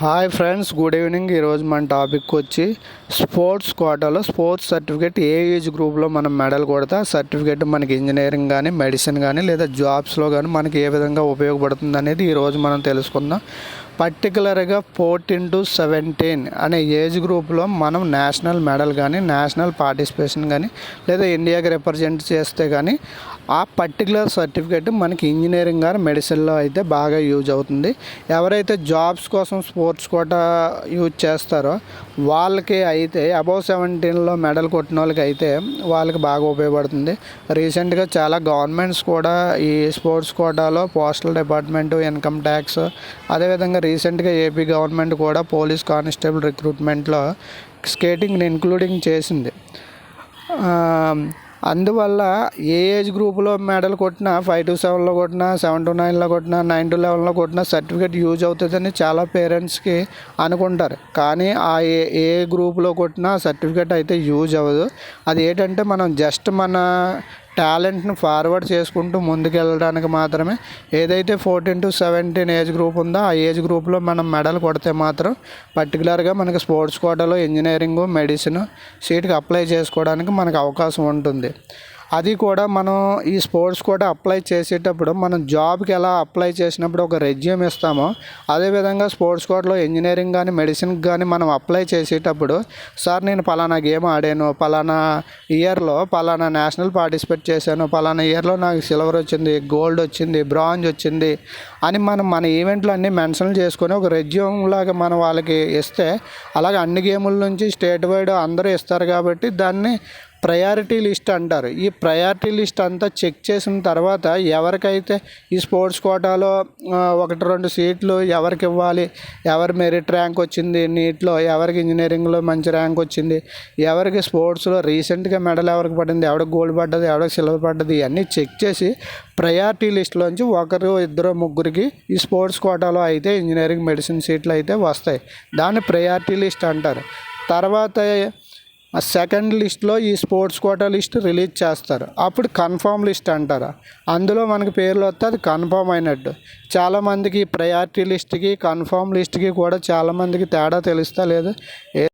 Hi friends good evening ఈరోజు మన topic వచ్చి స్పోర్ట్స్ కోటాలో స్పోర్ట్స్ సర్టిఫికేట్ ఏ ఏజ్ గ్రూప్లో మనం మెడల్ కొడితే ఆ సర్టిఫికేట్ మనకి ఇంజనీరింగ్ కానీ మెడిసిన్ కానీ లేదా జాబ్స్లో కానీ మనకి ఏ విధంగా ఉపయోగపడుతుంది అనేది ఈరోజు మనం తెలుసుకుందాం. పర్టికులర్గా ఫోర్టీన్ టు సెవెంటీన్ అనే ఏజ్ గ్రూప్లో మనం నేషనల్ మెడల్ కానీ నేషనల్ పార్టిసిపేషన్ కానీ లేదా ఇండియాకి రిప్రజెంట్ చేస్తే కానీ ఆ పర్టికులర్ సర్టిఫికేట్ మనకి ఇంజనీరింగ్ కానీ మెడిసిన్లో అయితే బాగా యూజ్ అవుతుంది. ఎవరైతే జాబ్స్ కోసం స్పోర్ట్స్ స్పోర్ట్స్ కోటా యూజ్ చేస్తారో వాళ్ళకి అయితే అబౌవ్ సెవెంటీన్లో మెడల్ కొట్టిన వాళ్ళకి అయితే వాళ్ళకి బాగా ఉపయోగపడుతుంది. రీసెంట్గా చాలా గవర్నమెంట్స్ కూడా ఈ స్పోర్ట్స్ కోటాలో పోస్టల్ డిపార్ట్మెంట్ ఇన్కమ్ ట్యాక్స్ అదేవిధంగా రీసెంట్గా ఏపీ గవర్నమెంట్ కూడా పోలీస్ కానిస్టేబుల్ రిక్రూట్మెంట్లో స్కేటింగ్ని ఇంక్లూడింగ్ చేసింది. అందువల్ల ఏ ఏజ్ గ్రూప్లో మెడల్ కొట్టినా ఫైవ్ టు సెవెన్లో కొట్టినా సెవెన్ టు నైన్లో కొట్టినా నైన్ టు లెవెన్లో కొట్టినా సర్టిఫికేట్ యూజ్ అవుతుందని చాలా పేరెంట్స్కి అనుకుంటారు. కానీ ఆ ఏ ఏ గ్రూప్లో కొట్టినా సర్టిఫికేట్ అయితే యూజ్ అవ్వదు. అది ఏంటంటే మనం జస్ట్ మన టాలెంట్ని ఫార్వర్డ్ చేసుకుంటూ ముందుకెళ్ళడానికి మాత్రమే. ఏదైతే fourteen to seventeen age group ఉందో ఆ ఏజ్ గ్రూప్లో మనం మెడల్ కొడితే మాత్రం పర్టికులర్గా మనకి స్పోర్ట్స్ కోటాలో ఇంజనీరింగు మెడిసిన్ సీట్కి అప్లై చేసుకోవడానికి మనకు అవకాశం ఉంటుంది. అది కూడా మనం ఈ స్పోర్ట్స్ కోటా అప్లై చేసేటప్పుడు మనం జాబ్కి ఎలా అప్లై చేసినప్పుడు ఒక రెజ్యూమ్ ఇస్తామో అదేవిధంగా స్పోర్ట్స్ కోటాలో ఇంజనీరింగ్ కానీ మెడిసిన్ కానీ మనం అప్లై చేసేటప్పుడు సార్ నేను పలానా గేమ్ ఆడాను పలానా ఇయర్లో పలానా నేషనల్ పార్టిసిపేట్ చేశాను పలానా ఇయర్లో నాకు సిల్వర్ వచ్చింది గోల్డ్ వచ్చింది బ్రాంజ్ వచ్చింది అని మనం మన ఈవెంట్లు అన్నీ మెన్షన్ చేసుకొని ఒక రెజ్యూమ్ లాగా మనం వాళ్ళకి ఇస్తే అలాగే అన్ని గేముల నుంచి స్టేట్ వైడ్ అందరూ ఇస్తారు కాబట్టి దాన్ని ప్రయారిటీ లిస్ట్ అంటారు. ఈ ప్రయారిటీ లిస్ట్ అంతా చెక్ చేసిన తర్వాత ఎవరికైతే ఈ స్పోర్ట్స్ కోటాలో ఒకటి రెండు సీట్లు ఎవరికి ఇవ్వాలి ఎవరి మెరిట్ ర్యాంక్ వచ్చింది నీట్లో ఎవరికి ఇంజనీరింగ్లో మంచి ర్యాంక్ వచ్చింది ఎవరికి స్పోర్ట్స్లో రీసెంట్గా మెడల్ ఎవరికి పడింది ఎవరికి గోల్డ్ పడ్డది ఎవరికి సిల్వర్ పడ్డది ఇవన్నీ చెక్ చేసి ప్రయారిటీ లిస్ట్లోంచి ఒకరు ఇద్దరు ముగ్గురికి ఈ స్పోర్ట్స్ కోటాలో అయితే ఇంజనీరింగ్ మెడిసిన్ సీట్లు అయితే వస్తాయి. దాన్ని ప్రయారిటీ లిస్ట్ అంటారు. తర్వాత సెకండ్ లిస్ట్లో ఈ స్పోర్ట్స్ కోటా లిస్ట్ రిలీజ్ చేస్తారు. అప్పుడు కన్ఫర్మ్ లిస్ట్ అంటారు? అందులో మనకి పేర్లు వస్తే అది కన్ఫర్మ్ అయినట్టు. చాలామందికి ప్రయారిటీ లిస్ట్కి కన్ఫర్మ్ లిస్ట్కి కూడా చాలామందికి తేడా తెలుస్తా లేదు.